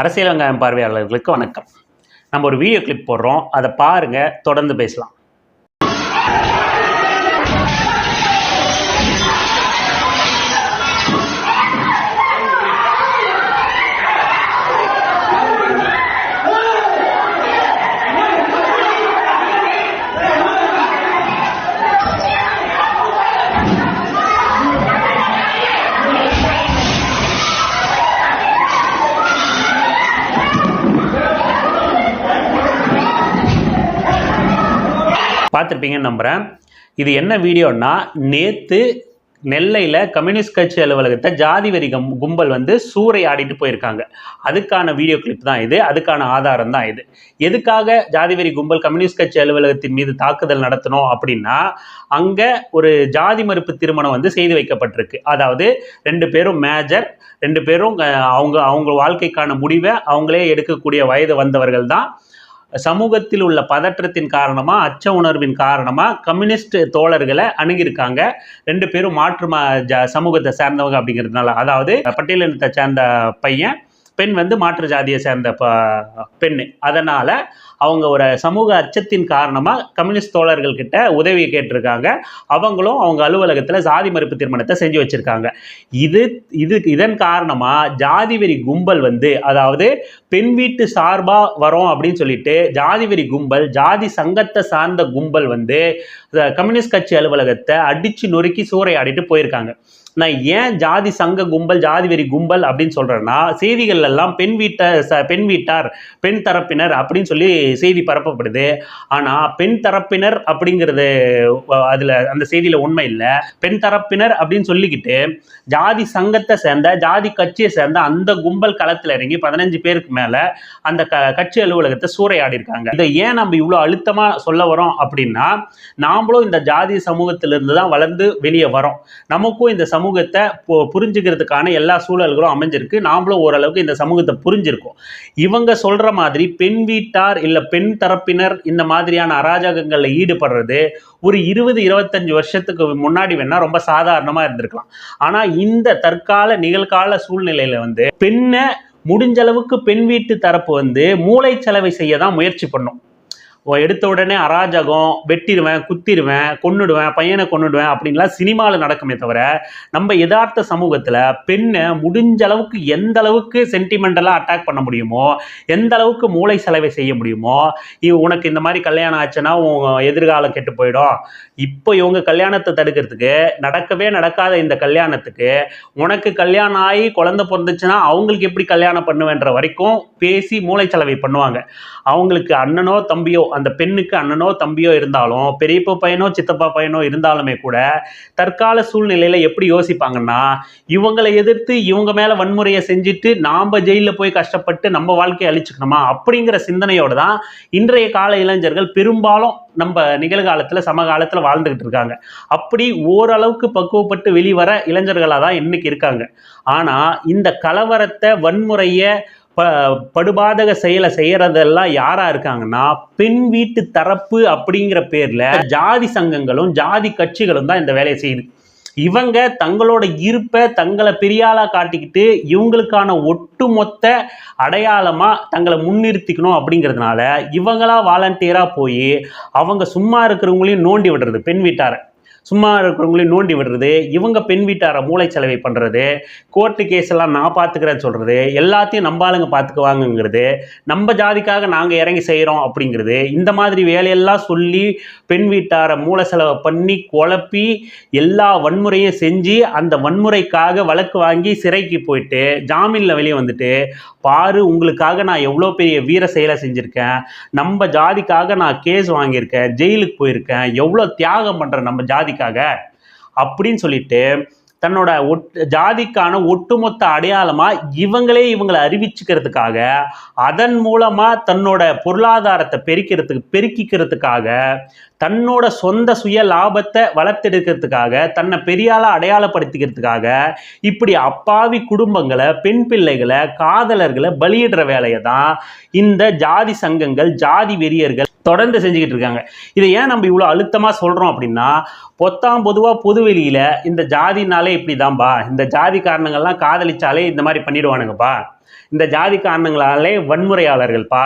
அரசியல் வெங்காயம் பார்வையாளர்களுக்கு வணக்கம். நம்ம ஒரு வீடியோ கிளிப் போடுறோம். அதை பாருங்க. தொடர்ந்து பேசலாம். பார்த்துருப்பீங்கன்னு நம்புகிறேன் இது என்ன வீடியோன்னா நேற்று நெல்லையில் கம்யூனிஸ்ட் கட்சி அலுவலகத்தை ஜாதி வரி கம் கும்பல் வந்து சூறையாடிட்டு போயிருக்காங்க. அதுக்கான வீடியோ கிளிப் தான் இது. அதுக்கான ஆதாரம் தான் இது. எதுக்காக ஜாதி வரி கும்பல் கம்யூனிஸ்ட் கட்சி அலுவலகத்தின் மீது தாக்குதல் நடத்தணும் அப்படின்னா அங்கே ஒரு ஜாதி மறுப்பு திருமணம் வந்து செய்து வைக்கப்பட்டிருக்கு. அதாவது ரெண்டு பேரும் மேஜர் ரெண்டு பேரும் அவங்க அவங்க வாழ்க்கைக்கான முடிவை அவங்களே எடுக்கக்கூடிய வயது வந்தவர்கள் தான் சமூகத்தில் உள்ள பதற்றத்தின் காரணமாக அச்ச உணர்வின் காரணமாக கம்யூனிஸ்ட் தோழர்களை அணுகியிருக்காங்க. ரெண்டு பேரும் மாற்று ஜ- சமூகத்தை சேர்ந்தவங்க அப்படிங்கிறதுனால. அதாவது பட்டியலினத்தை சேர்ந்த பையன் பெண் வந்து மாற்று ஜாதியை சேர்ந்த ப- பெண் அதனால் அவங்க ஒரு சமூக அச்சத்தின் காரணமாக கம்யூனிஸ்ட் தோழர்கள் கிட்ட உதவியை கேட்டிருக்காங்க. அவங்களும் அவங்க அலுவலகத்தில் ஜாதி மறுப்பு திருமணத்தை செஞ்சு வச்சிருக்காங்க. இது இது இதன் காரணமாக ஜாதி வெறி கும்பல் வந்து அதாவது பெண் வீட்டு சார்பாக வரோம் அப்படின்னு சொல்லிட்டு ஜாதி வெறி கும்பல் ஜாதி சங்கத்தை சார்ந்த கும்பல் வந்து கம்யூனிஸ்ட் கட்சி அலுவலகத்தை அடித்து நொறுக்கி சூறையாடிட்டு போயிருக்காங்க. நான் ஏன் ஜாதி சங்க கும்பல் ஜாதி வெறி கும்பல் அப்படின்னு சொல்கிறேன்னா செய்திகள் எல்லாம் பெண் வீட்டை ச- பெண் வீட்டார் பெண் தரப்பினர் அப்படின்னு சொல்லி செய்தி பரப்பப்படுது. ஆனால் பெண் தரப்பினர் அப்படிங்கிறது அதில் அந்த செய்தியில் உண்மை இல்லை. பெண் தரப்பினர் அப்படின்னு சொல்லிக்கிட்டு ஜாதி சங்கத்தை சேர்ந்த ஜாதி கட்சியை சேர்ந்த அந்த கும்பல் களத்தில் இறங்கி பதினஞ்சு பேருக்கு மேலே அந்த க கட்சி அலுவலகத்தை சூறையாடி இருக்காங்க இதை ஏன் நம்ம இவ்வளோ அழுத்தமாக சொல்ல வரோம் அப்படின்னா நாமளும் இந்த ஜாதி சமூகத்திலிருந்து தான் வளர்ந்து வெளியே வரோம். நமக்கும் இந்த சமூகத்தை புரிஞ்சுக்கிறதுக்கான எல்லா சூழல்களும் அமைஞ்சிருக்கு. நாமளும் ஓரளவுக்கு இந்த சமூகத்தை புரிஞ்சிருக்கோம். இவங்க சொல்ற மாதிரி பெண் வீட்டார் இல்ல பெண் தரப்பினர் இந்த மாதிரியான அராஜகங்களில் ஈடுபடுறது ஒரு இருபது இருபத்தஞ்சு வருஷத்துக்கு முன்னாடி வேணா ரொம்ப சாதாரணமா இருந்திருக்கலாம். ஆனா இந்த தற்கால நிகழ்கால சூழ்நிலையில வந்து பெண்ணை முடிஞ்ச அளவுக்கு பெண் வீட்டு தரப்பு வந்து மூளை செலவை செய்ய தான் முயற்சி பண்ணும். எடுத்த உடனே அராஜகம் வெட்டிடுவேன் குத்திடுவேன் கொன்னுடுவேன் பையனை கொன்னுடுவேன் அப்படின்லாம் சினிமாவில் நடக்குமே தவிர நம்ம யதார்த்த சமூகத்தில் பெண்ணை முடிஞ்ச அளவுக்கு எந்த அளவுக்கு சென்டிமெண்டலாக அட்டாக் பண்ண முடியுமோ எந்த அளவுக்கு மூளை செலவை செய்ய முடியுமோ உனக்கு இந்த மாதிரி கல்யாணம் ஆச்சுன்னா உன் எதிர்காலம் கெட்டு போயிடும். இப்போ இவங்க கல்யாணத்தை தடுக்கிறதுக்கு நடக்கவே நடக்காத இந்த கல்யாணத்துக்கு உனக்கு கல்யாணம் ஆகி குழந்தை பிறந்துச்சுன்னா அவங்களுக்கு எப்படி கல்யாணம் பண்ணுவேன்ற வரைக்கும் பேசி மூளை செலவை பண்ணுவாங்க. அவங்களுக்கு அண்ணனோ தம்பியோ அந்த பெண்ணுக்கு அண்ணனோ தம்பியோ இருந்தாலும் பெரியப்பா பையனோ சித்தப்பா பையனோ இருந்தாலுமே கூட தற்கால சூழ்நிலையில் எப்படி யோசிப்பாங்கன்னா இவங்களை எதிர்த்து இவங்க மேலே வன்முறையை செஞ்சுட்டு நாம் ஜெயிலில் போய் கஷ்டப்பட்டு நம்ம வாழ்க்கையை அழிச்சுக்கணுமா? அப்படிங்கிற சிந்தனையோடு தான் இன்றைய கால இளைஞர்கள் பெரும்பாலும் நம்ம நிகழ்காலத்தில் சமகாலத்தில் வாழ்ந்துக்கிட்டு இருக்காங்க. அப்படி ஓரளவுக்கு பக்குவப்பட்டு வெளிவர இளைஞர்களாக தான் இன்னைக்கு இருக்காங்க. ஆனால் இந்த கலவரத்தை வன்முறையை ப படுபாதக செயலை செய்யறதெல்லாம் யாரா இருக்காங்கன்னா பெண் வீட்டு தரப்பு அப்படிங்கிற பேர்ல ஜாதி சங்கங்களும் ஜாதி கட்சிகளும் தான் இந்த வேலையை செய்யுது. இவங்க தங்களோட இருப்பை தங்களை பெரியாளா காட்டிக்கிட்டு இவங்களுக்கான ஒட்டுமொத்த அடையாளமா தங்களை முன்னிறுத்திக்கணும் அப்படிங்கிறதுனால இவங்களா வாலண்டியரா போய் அவங்க சும்மா இருக்கிறவங்களையும் நோண்டி விடுறது பெண் வீட்டாரை. சும்மா இருக்கிறவங்களையும் நோண்டி விடுறது இவங்க பெண் வீட்டாரை மூளைச்சலவை செலவை பண்ணுறது கோர்ட்டு கேஸ் எல்லாம் நான் பார்த்துக்கிறேன்னு சொல்கிறது எல்லாத்தையும் நம்ம ஆளுங்க பார்த்துக்குவாங்கங்கிறது நம்ம ஜாதிக்காக நாங்கள் இறங்கி செய்கிறோம் அப்படிங்கிறது இந்த மாதிரி வேலையெல்லாம் சொல்லி பெண் வீட்டாரை மூளை செலவை பண்ணி குழப்பி எல்லா வன்முறையும் செஞ்சு அந்த வன்முறைக்காக வழக்கு வாங்கி சிறைக்கு போயிட்டு ஜாமீனில் வெளியே வந்துட்டு பாரு உங்களுக்காக நான் எவ்வளோ பெரிய வீர செயலை செஞ்சுருக்கேன் நம்ம ஜாதிக்காக நான் கேஸ் வாங்கியிருக்கேன் ஜெயிலுக்கு போயிருக்கேன் எவ்வளோ தியாகம் பண்ணுறேன் நம்ம ஜாதி ஜாதிக்காக அப்படின்னு சொல்லிட்டு தன்னோட ஒட் ஜாதிக்கான ஒட்டுமொத்த அடையாளமா இவங்களே இவங்களை அறிவிச்சுக்கிறதுக்காக அதன் மூலமா தன்னோட பொருளாதாரத்தை பெருக்கிறதுக்கு பெருக்கிக்கிறதுக்காக தன்னோட சொந்த சுய லாபத்தை வளர்த்தெடுக்கிறதுக்காக தன்னை பெரியால அடையாளப்படுத்திக்கிறதுக்காக இப்படி அப்பாவி குடும்பங்களை பெண் பிள்ளைகளை காதலர்களை பலியிடுற வேலையை தான் இந்த ஜாதி சங்கங்கள் ஜாதி வெறியர்கள் தொடர்ந்து செஞ்சுக்கிட்டு இருக்காங்க. இதை ஏன் நம்ம இவ்வளோ அழுத்தமாக சொல்கிறோம் அப்படின்னா பொத்தாம் பொதுவாக பொதுவெளியில் இந்த ஜாதினாலே இப்படி தான்பா இந்த ஜாதி காரணங்கள்லாம் காதலிச்சாலே இந்த மாதிரி பண்ணிடுவானுங்கப்பா. இந்த ஜாதி காரணங்களாலே வன்முறையாளர்கள்ப்பா.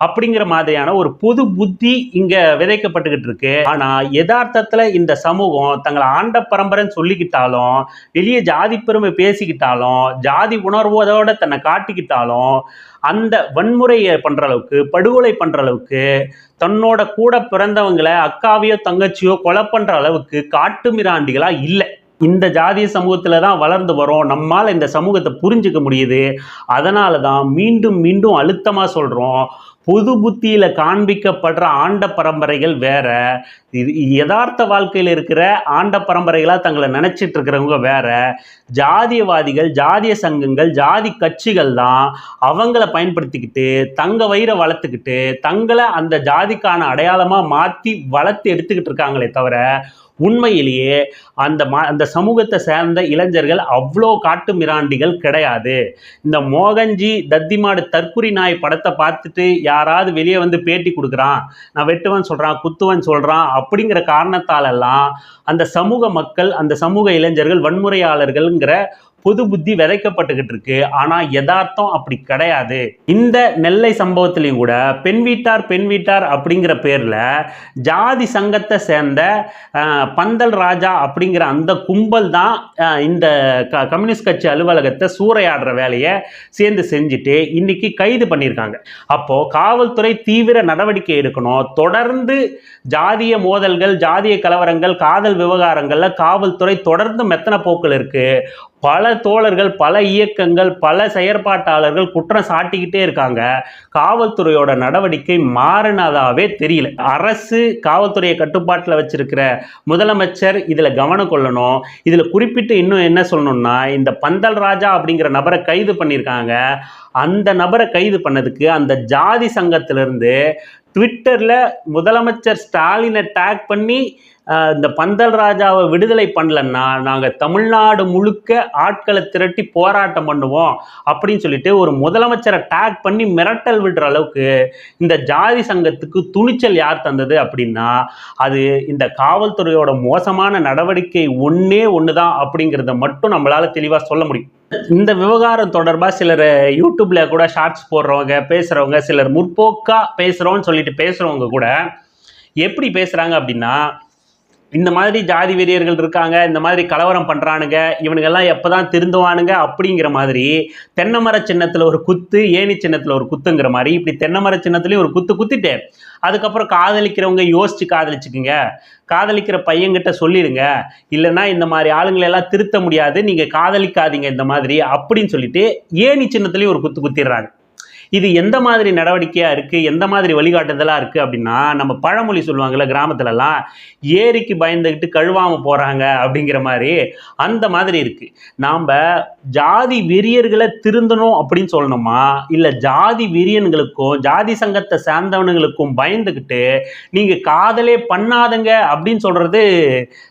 அப்படிங்கிற மாதிரியான ஒரு புது புத்தி இங்க விதைக்கப்பட்டுக்கிட்டு இருக்கு ஆனா யதார்த்தத்துல இந்த சமூகம் தங்களை ஆண்ட பரம்பரைன்னு சொல்லிக்கிட்டாலும் வெளியே ஜாதி பெருமை பேசிக்கிட்டாலும் ஜாதி உணர்வோதோட தன்னை காட்டிக்கிட்டாலும் அந்த வன்முறையை பண்ற அளவுக்கு படுகொலை பண்ற அளவுக்கு தன்னோட கூட பிறந்தவங்களை அக்காவையோ தங்கச்சியோ கொலை பண்ற அளவுக்கு காட்டு மிராண்டிகளா இல்லை. இந்த ஜாதிய சமூகத்தில் தான் வளர்ந்து வரோம். நம்மால் இந்த சமூகத்தை புரிஞ்சுக்க முடியுது. அதனால தான் மீண்டும் மீண்டும் அழுத்தமாக சொல்கிறோம் பொது புத்தியில் காண்பிக்கப்படுற ஆண்ட பரம்பரைகள் வேற. இது யதார்த்த வாழ்க்கையில் இருக்கிற ஆண்ட பரம்பரைகளாக தங்களை நினச்சிட்டு இருக்கிறவங்க வேற. ஜாதியவாதிகள் ஜாதிய சங்கங்கள் ஜாதி கட்சிகள் தான் அவங்கள பயன்படுத்திக்கிட்டு தங்க வயிறை வளர்த்துக்கிட்டு தங்களை அந்த ஜாதிக்கான அடையாளமாக மாற்றி வளர்த்து எடுத்துக்கிட்டு இருக்காங்களே தவிர உண்மையிலேயே அந்த மா அந்த சமூகத்தை சேர்ந்த இளைஞர்கள் அவ்வளோ காட்டு மிராண்டிகள் கிடையாது. இந்த மோகன்ஜி தத்திமாடு தற்குறி நாய் படத்தை பார்த்துட்டு யாராவது வெளியே வந்து பேட்டி கொடுக்குறான் நான் வெட்டுவன் சொல்கிறான் குத்துவன் சொல்கிறான் அப்படிங்கிற காரணத்தாலெல்லாம் அந்த சமூக மக்கள் அந்த சமூக இளைஞர்கள் வன்முறையாளர்கள்ங்கிற பொது புத்தி விதைக்கப்பட்டுக்கிட்டு இருக்கு. ஆனா யதார்த்தம் அப்படி கிடையாது. இந்த நெல்லை சம்பவத்திலையும் கூட பெண் வீட்டார் பெண் வீட்டார் அப்படிங்கிற பேர்ல ஜாதி சங்கத்தை சேர்ந்த பந்தல் ராஜா அப்படிங்கிற அந்த கும்பல் தான் இந்த க- கம்யூனிஸ்ட் கட்சி அலுவலகத்தை சூறையாடுற வேலையை சேர்ந்து செஞ்சுட்டு இன்னைக்கு கைது பண்ணியிருக்காங்க. அப்போ காவல்துறை தீவிர நடவடிக்கை எடுக்கணும். தொடர்ந்து ஜாதிய மோதல்கள் ஜாதிய கலவரங்கள் காதல் விவகாரங்கள்ல காவல்துறை தொடர்ந்து மெத்தன போக்கில் இருக்கு. பல தோழர்கள் பல இயக்கங்கள் பல செயற்பாட்டாளர்கள் குற்றம் சாட்டிக்கிட்டே இருக்காங்க. காவல்துறையோட நடவடிக்கை மாறினதாவே தெரியல. அரசு காவல்துறையை கட்டுப்பாட்டில் வச்சிருக்கிற முதலமைச்சர் இதில் கவனம் கொள்ளணும். இதில் குறிப்பிட்டு இன்னும் என்ன சொல்லணும்னா இந்த பந்தல் ராஜா அப்படிங்கிற நபரை கைது பண்ணியிருக்காங்க. அந்த நபரை கைது பண்ணதுக்கு அந்த ஜாதி சங்கத்திலிருந்து ட்விட்டரில் முதலமைச்சர் ஸ்டாலினை டேக் பண்ணி இந்த பந்தல் ராஜாவை விடுதலை பண்ணலன்னா நாங்கள் தமிழ்நாடு முழுக்க ஆட்களை திரட்டி போராட்டம் பண்ணுவோம் அப்படின்னு சொல்லிட்டு ஒரு முதலமைச்சரை டேக் பண்ணி மிரட்டல் விடுற அளவுக்கு இந்த ஜாதி சங்கத்துக்கு துணிச்சல் யார் தந்தது அப்படின்னா அது இந்த காவல்துறையோட மோசமான நடவடிக்கை ஒன்றே ஒன்று தான் அப்படிங்கிறத மட்டும் நம்மளால் தெளிவாக சொல்ல முடியும். இந்த விவகாரம் தொடர்பாக சிலர் யூடியூப்ல கூட ஷார்ட்ஸ் போடுறவங்க பேசுகிறவங்க சிலர் முற்போக்காக பேசுகிறோன்னு சொல்லிட்டு பேசுகிறவங்க கூட எப்படி பேசுகிறாங்க அப்படின்னா இந்த மாதிரி ஜாதி வெறியர்கள் இருக்காங்க இந்த மாதிரி கலவரம் பண்ணுறானுங்க இவனுங்கெல்லாம் எப்போ தான் திருந்துவானுங்க அப்படிங்கிற மாதிரி தென்னைமர சின்னத்தில் ஒரு குத்து ஏணி சின்னத்தில் ஒரு குத்துங்கிற மாதிரி இப்படி தென்னைமர சின்னத்துலேயும் ஒரு குத்து குத்திட்டு அதுக்கப்புறம் காதலிக்கிறவங்க யோசிச்சு காதலிச்சுக்குங்க. காதலிக்கிற பையன்கிட்ட சொல்லிடுங்க இல்லைன்னா இந்த மாதிரி ஆளுங்களை எல்லாம் திருத்த முடியாது நீங்கள் காதலிக்காதீங்க இந்த மாதிரி அப்படின்னு சொல்லிட்டு ஏணி சின்னத்துலேயும் ஒரு குத்து குத்திடுறாங்க. இது எந்த மாதிரி நடவடிக்கையாக இருக்குது எந்த மாதிரி வழிகாட்டுதலாக இருக்குது அப்படின்னா நம்ம பழமொழி சொல்லுவாங்கள்ல கிராமத்துலலாம் ஏரிக்கு பயந்துக்கிட்டு கழுவாமல் போகிறாங்க அப்படிங்கிற மாதிரி அந்த மாதிரி இருக்குது நாம் ஜாதி வெறியர்களை திருந்தணும் அப்படின்னு சொல்லணுமா? இல்லை ஜாதி வெறியன்களுக்கும் ஜாதி சங்கத்தை சேர்ந்தவனுங்களுக்கும் பயந்துக்கிட்டு நீங்கள் காதலே பண்ணாதங்க அப்படின்னு சொல்கிறது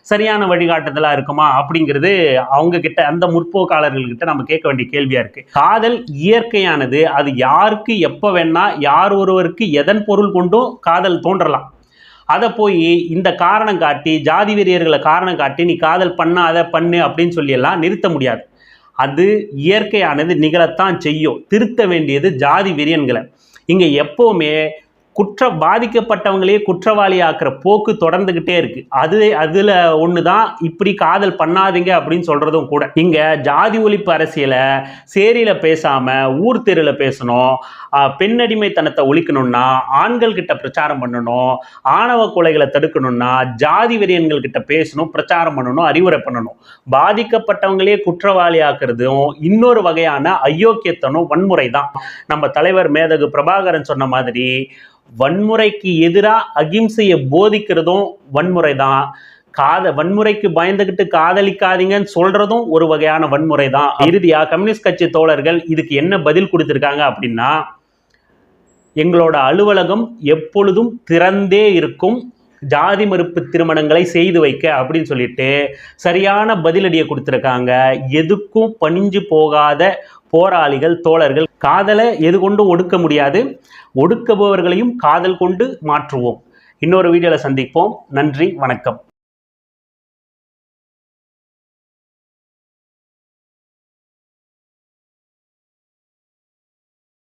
சரியான வழிகாட்டுதலாக இருக்குமா? அப்படிங்கிறது அவங்க கிட்ட அந்த முற்போக்காளர்கள்கிட்ட நம்ம கேட்க வேண்டிய கேள்வியாக இருக்குது காதல் இயற்கையானது அது யார் யாருக்கு எப்போ வேணா யார் ஒருவருக்கு எதன் பொருள் கொண்டும் காதல் தோன்றலாம். அதை போய் இந்த காரணம் காட்டி ஜாதி வெறியர்களை காரணம் காட்டி நீ காதல் பண்ணாத பண்ணு அப்படின்னு சொல்லி எல்லாம் நிறுத்த முடியாது. அது இயற்கையானது நிகழத்தான் செய்யும். திருத்த வேண்டியது ஜாதி வெறியன்களை இங்கே எப்போவுமே குற்ற பாதிக்கப்பட்டவங்களே குற்றவாளி ஆக்குற போக்கு தொடர்ந்துகிட்டே இருக்கு. அது அதுல ஒண்ணுதான் இப்படி காதல் பண்ணாதீங்க அப்படின்னு சொல்றதும் கூட. இங்க ஜாதி ஒழிப்பு அரசியலை சேரியில பேசாம ஊர் தெருல பேசணும் பெண்ணடிமைத்தனத்தை ஒழிக்கணும்னா ஆண்கள் கிட்ட பிரச்சாரம் பண்ணணும் ஆணவ கொலைகளை தடுக்கணும்னா ஜாதி வெறியன்கள் கிட்ட பேசணும் பிரச்சாரம் பண்ணணும் அறிவுரை பண்ணணும். பாதிக்கப்பட்டவங்களே குற்றவாளி ஆக்குறதும் இன்னொரு வகையான அயோக்கியத்தனம் வன்முறை தான் நம்ம தலைவர் மேதகு பிரபாகரன் சொன்ன மாதிரி வன்முறைக்கு எதிராக அகிம்சையை போதிக்கிறதும் வன்முறை தான் காத வன்முறைக்கு பயந்துகிட்டு காதலிக்காதீங்கன்னு சொல்றதும் ஒரு வகையான வன்முறை தான் இறுதியா கம்யூனிஸ்ட் கட்சி தோழர்கள் இதுக்கு என்ன பதில் கொடுத்துருக்காங்க அப்படின்னா எங்களோட அலுவலகம் எப்பொழுதும் திறந்தே இருக்கும். ஜாதி மறுப்பு திருமணங்களை செய்து வைக்க அப்படின்னு சொல்லிட்டு சரியான பதிலடியை கொடுத்துருக்காங்க. எதுக்கும் பணிஞ்சு போகாத போராளிகள் தோழர்கள் காதலை எது கொண்டும் ஒடுக்க முடியாது. ஒடுக்குபவர்களையும் காதல் கொண்டு மாற்றுவோம். இன்னொரு வீடியோவில் சந்திப்போம். நன்றி வணக்கம்.